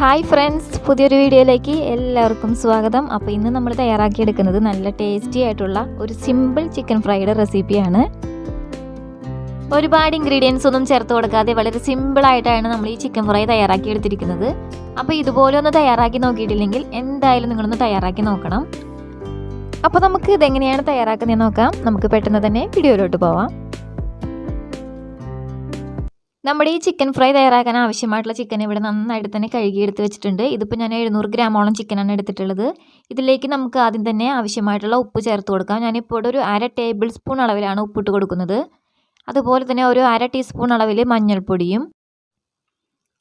Hi friends പുതിയൊരു വീഡിയോയിലേക്ക് എല്ലാവർക്കും സ്വാഗതം. അപ്പോൾ ഇന്ന് നമ്മൾ തയ്യാറാക്കിയെടുക്കുന്നത് നല്ല ടേസ്റ്റി ആയിട്ടുള്ള ഒരു സിമ്പിൾ ചിക്കൻ ഫ്രൈയുടെ റെസിപ്പിയാണ് ഒരുപാട് ഇൻഗ്രീഡിയൻസ് ഒന്നും ചേർത്ത് കൊടുക്കാതെ വളരെ സിമ്പിൾ ആയിട്ടാണ് നമ്മൾ ഈ ചിക്കൻ ഫ്രൈ തയ്യാറാക്കി എടുത്തിരിക്കുന്നത് അപ്പോൾ ഇതുപോലെ ഒന്ന് തയ്യാറാക്കി നോക്കിയിട്ടില്ലെങ്കിൽ എന്തായാലും നിങ്ങളൊന്ന് തയ്യാറാക്കി നോക്കണം. അപ്പോൾ നമുക്ക് ഇതെങ്ങനെയാണ് തയ്യാറാക്കുന്നതെന്ന് നോക്കാം. നമുക്ക് പെട്ടെന്ന് തന്നെ വീഡിയോയിലോട്ട് പോവാം. നമ്മുടെ ഈ ചിക്കൻ ഫ്രൈ തയ്യാറാക്കാൻ ആവശ്യമായിട്ടുള്ള ചിക്കൻ ഇവിടെ നന്നായിട്ട് തന്നെ കഴുകി കഴുകിയെടുത്ത് വെച്ചിട്ടുണ്ട്. ഇതിപ്പോൾ ഞാൻ എഴുന്നൂറ് ഗ്രാമോളം ചിക്കനാണ് എടുത്തിട്ടുള്ളത്. ഇതിലേക്ക് നമുക്ക് ആദ്യം തന്നെ ആവശ്യമായിട്ടുള്ള ഉപ്പ് ചേർത്ത് കൊടുക്കാം. ഞാനിപ്പോൾ ഒരു അര ടേബിൾ സ്പൂൺ അളവിലാണ് ഉപ്പിട്ട് കൊടുക്കുന്നത്. അതുപോലെ തന്നെ ഒരു അര ടീസ്പൂൺ അളവിൽ മഞ്ഞൾപ്പൊടിയും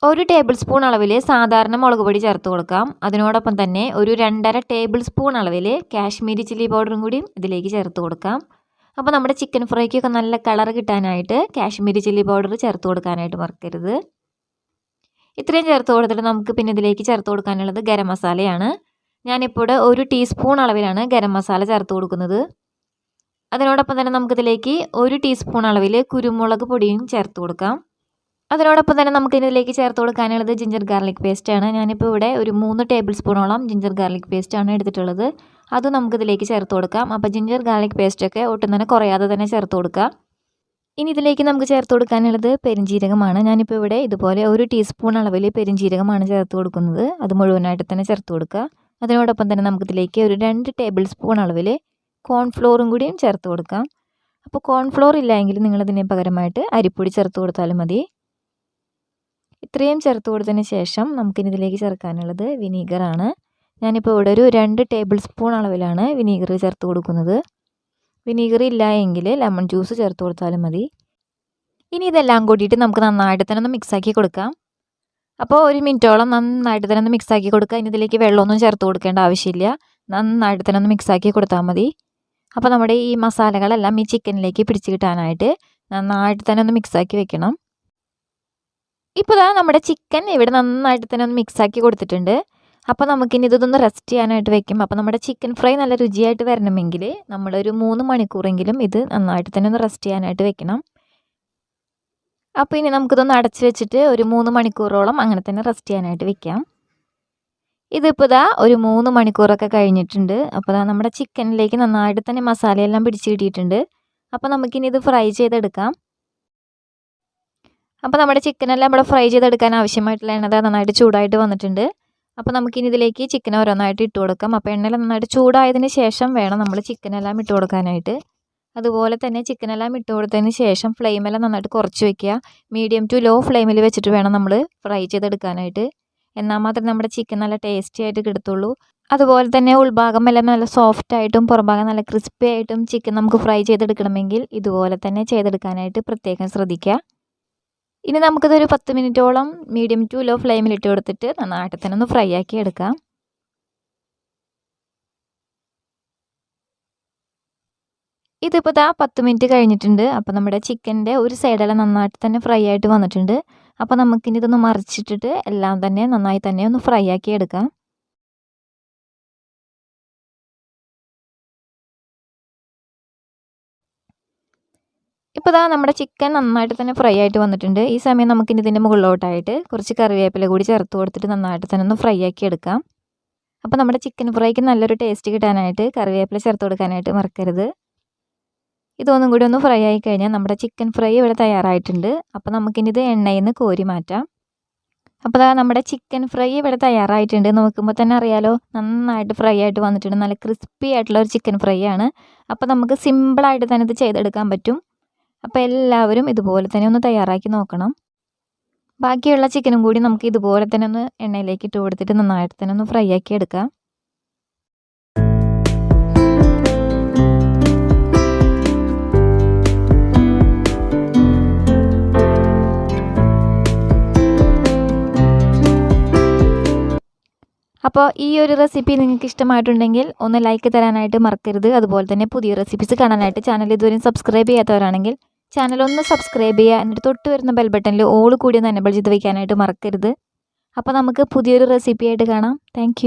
ഒരു ടേബിൾ സ്പൂൺ അളവിൽ സാധാരണ മുളക് പൊടി ചേർത്ത് കൊടുക്കാം. അതിനോടൊപ്പം തന്നെ ഒരു രണ്ടര ടേബിൾ സ്പൂൺ അളവിൽ കാശ്മീരി ചില്ലി പൗഡറും കൂടിയും ഇതിലേക്ക് ചേർത്ത് കൊടുക്കാം. അപ്പോൾ നമ്മുടെ ചിക്കൻ ഫ്രൈക്കൊക്കെ നല്ല കളർ കിട്ടാനായിട്ട് കാശ്മീരി ചില്ലി പൗഡർ ചേർത്ത് കൊടുക്കാനായിട്ട് മറക്കരുത് ഇത്രയും ചേർത്ത് കൊടുത്തിട്ട് നമുക്ക് പിന്നെ ഇതിലേക്ക് ചേർത്ത് കൊടുക്കാനുള്ളത് ഗരം മസാലയാണ്. ഞാനിപ്പോൾ ഒരു ടീസ്പൂൺ അളവിലാണ് ഗരം മസാല ചേർത്ത് കൊടുക്കുന്നത്. അതിനോടൊപ്പം തന്നെ നമുക്കിതിലേക്ക് ഒരു ടീസ്പൂൺ അളവിൽ കുരുമുളക് പൊടിയും ചേർത്ത് കൊടുക്കാം. അതിനോടൊപ്പം തന്നെ നമുക്ക് ഇതിലേക്ക് ചേർത്ത് കൊടുക്കാനുള്ളത് ജിഞ്ചർ ഗാർലിക് പേസ്റ്റാണ് ഞാനിപ്പോൾ ഇവിടെ ഒരു മൂന്ന് ടേബിൾ സ്പൂണോളം ജിഞ്ചർ ഗാർലിക് പേസ്റ്റാണ് എടുത്തിട്ടുള്ളത്. അത് നമുക്കിതിലേക്ക് ചേർത്ത് കൊടുക്കാം. അപ്പോൾ ജിഞ്ചർ ഗാർലിക് പേസ്റ്റൊക്കെ ഒട്ടും തന്നെ കുറയാതെ തന്നെ ചേർത്ത് കൊടുക്കാം. ഇനി ഇതിലേക്ക് നമുക്ക് ചേർത്ത് കൊടുക്കാനുള്ളത് പെരിഞ്ജീരകമാണ്. ഞാനിപ്പോൾ ഇവിടെ ഇതുപോലെ ഒരു ടീസ്പൂൺ അളവിൽ പെരിഞ്ജീരകമാണ് ചേർത്ത് കൊടുക്കുന്നത്. അത് മുഴുവനായിട്ട് തന്നെ ചേർത്ത് കൊടുക്കുക. അതിനോടൊപ്പം തന്നെ നമുക്കിതിലേക്ക് ഒരു രണ്ട് ടേബിൾ സ്പൂൺ അളവിൽ കോൺഫ്ലോറും കൂടിയും ചേർത്ത് കൊടുക്കാം. അപ്പോൾ കോൺഫ്ലോർ ഇല്ലെങ്കിൽ നിങ്ങളതിന് പകരമായിട്ട് അരിപ്പൊടി ചേർത്ത് കൊടുത്താലും മതി. ഇത്രയും ചേർത്ത് കൊടുത്തതിന് ശേഷം നമുക്കിനി ഇതിലേക്ക് ചേർക്കാനുള്ളത് വിനീഗറാണ് ഞാനിപ്പോൾ ഇവിടെ ഒരു രണ്ട് ടേബിൾ സ്പൂൺ അളവിലാണ് വിനീഗർ ചേർത്ത് കൊടുക്കുന്നത്. വിനീഗർ ഇല്ല എങ്കിൽ ലെമൺ ജ്യൂസ് ചേർത്ത് കൊടുത്താലും മതി. ഇനി ഇതെല്ലാം കൂട്ടിയിട്ട് നമുക്ക് നന്നായിട്ട് തന്നെ ഒന്ന് മിക്സാക്കി കൊടുക്കാം. അപ്പോൾ ഒരു മിനിറ്റോളം നന്നായിട്ട് തന്നെ ഒന്ന് മിക്സാക്കി കൊടുക്കുക. ഇനി ഇതിലേക്ക് വെള്ളമൊന്നും ചേർത്ത് കൊടുക്കേണ്ട ആവശ്യമില്ല. നന്നായിട്ട് തന്നെ ഒന്ന് മിക്സാക്കി കൊടുത്താൽ മതി. അപ്പോൾ നമ്മുടെ ഈ മസാലകളെല്ലാം ഈ ചിക്കനിലേക്ക് പിടിച്ച് കിട്ടാനായിട്ട് നന്നായിട്ട് തന്നെ ഒന്ന് മിക്സാക്കി വെക്കണം. ഇപ്പോൾ നമ്മുടെ ചിക്കൻ ഇവിടെ നന്നായിട്ട് തന്നെ ഒന്ന് മിക്സാക്കി കൊടുത്തിട്ടുണ്ട്. അപ്പോൾ നമുക്കിനി ഇതൊന്ന് റെസ്റ്റ് ചെയ്യാനായിട്ട് വെക്കും. അപ്പോൾ നമ്മുടെ ചിക്കൻ ഫ്രൈ നല്ല രുചിയായിട്ട് വരണമെങ്കിൽ നമ്മളൊരു മൂന്ന് മണിക്കൂറെങ്കിലും ഇത് നന്നായിട്ട് തന്നെ ഒന്ന് റെസ്റ്റ് ചെയ്യാനായിട്ട് വെക്കണം. അപ്പോൾ ഇനി നമുക്കിതൊന്ന് അടച്ച് വെച്ചിട്ട് ഒരു മൂന്ന് മണിക്കൂറോളം അങ്ങനെ തന്നെ റെസ്റ്റ് ചെയ്യാനായിട്ട് വെക്കാം. ഇതിപ്പോൾ ഇതാ ഒരു മൂന്ന് മണിക്കൂറൊക്കെ കഴിഞ്ഞിട്ടുണ്ട്. അപ്പോൾ ഇതാ നമ്മുടെ ചിക്കനിലേക്ക് നന്നായിട്ട് തന്നെ മസാലയെല്ലാം പിടിച്ച് കിട്ടിയിട്ടുണ്ട്. അപ്പോൾ നമുക്കിനി ഇത് ഫ്രൈ ചെയ്തെടുക്കാം. അപ്പോൾ നമ്മുടെ ചിക്കനെല്ലാം ഇവിടെ ഫ്രൈ ചെയ്തെടുക്കാൻ ആവശ്യമായിട്ടുള്ള എണ്ണ നന്നായിട്ട് ചൂടായിട്ട് വന്നിട്ടുണ്ട്. അപ്പോൾ നമുക്കിനി ഇതിലേക്ക് ചിക്കൻ ഓരോന്നായിട്ട് ഇട്ട് കൊടുക്കാം. അപ്പോൾ എണ്ണയിൽ നന്നായിട്ട് ചൂടായതിന് ശേഷം വേണം നമ്മൾ ചിക്കനെല്ലാം ഇട്ട് കൊടുക്കാനായിട്ട്. അതുപോലെ തന്നെ ചിക്കനെല്ലാം ഇട്ട് കൊടുത്തതിന് ശേഷം ഫ്ലെയിമെല്ലാം നന്നായിട്ട് കുറച്ച് വെക്കുക. മീഡിയം ടു ലോ ഫ്ലെയിമിൽ വെച്ചിട്ട് വേണം നമ്മൾ ഫ്രൈ ചെയ്തെടുക്കാനായിട്ട്. എന്നാൽ മാത്രമേ നമ്മുടെ ചിക്കൻ നല്ല ടേസ്റ്റി ആയിട്ട് കിടത്തുള്ളൂ അതുപോലെ തന്നെ ഉൾഭാഗം എല്ലാം നല്ല സോഫ്റ്റ് ആയിട്ടും പുറംഭാഗം നല്ല ക്രിസ്പി ആയിട്ടും ചിക്കൻ നമുക്ക് ഫ്രൈ ചെയ്തെടുക്കണമെങ്കിൽ ഇതുപോലെ തന്നെ ചെയ്തെടുക്കാനായിട്ട് പ്രത്യേകം ശ്രദ്ധിക്കുക. ഇനി നമുക്കിതൊരു പത്ത് മിനിറ്റോളം മീഡിയം ടു ലോ ഫ്ലെയിമിൽ ഇട്ട് കൊടുത്തിട്ട് നന്നായിട്ട് തന്നെ ഒന്ന് ഫ്രൈ ആക്കി എടുക്കാം. ഇതിപ്പോൾ ദാ പത്ത് മിനിറ്റ് കഴിഞ്ഞിട്ടുണ്ട്. അപ്പോൾ നമ്മുടെ ചിക്കന്റെ ഒരു സൈഡെല്ലാം നന്നായിട്ട് തന്നെ ഫ്രൈ ആയിട്ട് വന്നിട്ടുണ്ട്. അപ്പോൾ നമുക്കിനി ഇതൊന്ന് മറിച്ചിട്ടിട്ട് എല്ലാം തന്നെ നന്നായി തന്നെ ഒന്ന് ഫ്രൈ ആക്കി എടുക്കാം. ഇപ്പോൾ ഇതാ നമ്മുടെ ചിക്കൻ നന്നായിട്ട് തന്നെ ഫ്രൈ ആയിട്ട് വന്നിട്ടുണ്ട്. ഈ സമയം നമുക്കിനി ഇതിന്റെ മുകളിലോട്ടായിട്ട് കുറച്ച് കറിവേപ്പില കൂടി ചേർത്ത് കൊടുത്തിട്ട് നന്നായിട്ട് തന്നെ ഒന്ന് ഫ്രൈ ആക്കി എടുക്കാം. അപ്പോൾ നമ്മുടെ ചിക്കൻ ഫ്രൈക്ക് നല്ലൊരു ടേസ്റ്റ് കിട്ടാനായിട്ട് കറിവേപ്പില ചേർത്ത് കൊടുക്കാനായിട്ട് മറക്കരുത്. ഇതൊന്നും കൂടി ഒന്ന് ഫ്രൈ ആയി കഴിഞ്ഞാൽ നമ്മുടെ ചിക്കൻ ഫ്രൈ ഇവിടെ തയ്യാറായിട്ടുണ്ട്. അപ്പോൾ നമുക്കിനി ഇത് എണ്ണയിൽ നിന്ന് കോരി മാറ്റാം. അപ്പോൾ അതാ നമ്മുടെ ചിക്കൻ ഫ്രൈ ഇവിടെ തയ്യാറായിട്ടുണ്ട്. നോക്കുമ്പോൾ തന്നെ അറിയാലോ നന്നായിട്ട് ഫ്രൈ ആയിട്ട് വന്നിട്ടുണ്ട്. നല്ല ക്രിസ്പി ആയിട്ടുള്ള ഒരു ചിക്കൻ ഫ്രൈ ആണ്. അപ്പോൾ നമുക്ക് സിമ്പിളായിട്ട് തന്നെ ഇത് ചെയ്തെടുക്കാൻ പറ്റും. അപ്പോൾ എല്ലാവരും ഇതുപോലെ തന്നെ ഒന്ന് തയ്യാറാക്കി നോക്കണം. ബാക്കിയുള്ള ചിക്കനും കൂടി നമുക്ക് ഇതുപോലെ തന്നെ ഒന്ന് എണ്ണയിലേക്ക് ഇട്ട് കൊടുത്തിട്ട് നന്നായിട്ട് തന്നെ ഒന്ന് ഫ്രൈ ആക്കി എടുക്കാം. അപ്പോൾ ഈ ഒരു റെസിപ്പി നിങ്ങൾക്ക് ഇഷ്ടമായിട്ടുണ്ടെങ്കിൽ ഒന്ന് ലൈക്ക് തരാനായിട്ട് മറക്കരുത്. അതുപോലെ തന്നെ പുതിയ റെസിപ്പീസ് കാണാനായിട്ട് ചാനൽ ഇതുവരെയും സബ്സ്ക്രൈബ് ചെയ്യാത്തവരാണെങ്കിൽ ചാനൽ ഒന്ന് സബ്സ്ക്രൈബ് ചെയ്യുക. എന്നിട്ട് തൊട്ട് വരുന്ന ബെൽ ബട്ടണിൽ ഓൾ കൂടി ഒന്ന് എനബിൾ ചെയ്ത് വയ്ക്കാനായിട്ട് മറക്കരുത്. അപ്പോൾ നമുക്ക് പുതിയൊരു റെസിപ്പി ആയിട്ട് കാണാം. താങ്ക്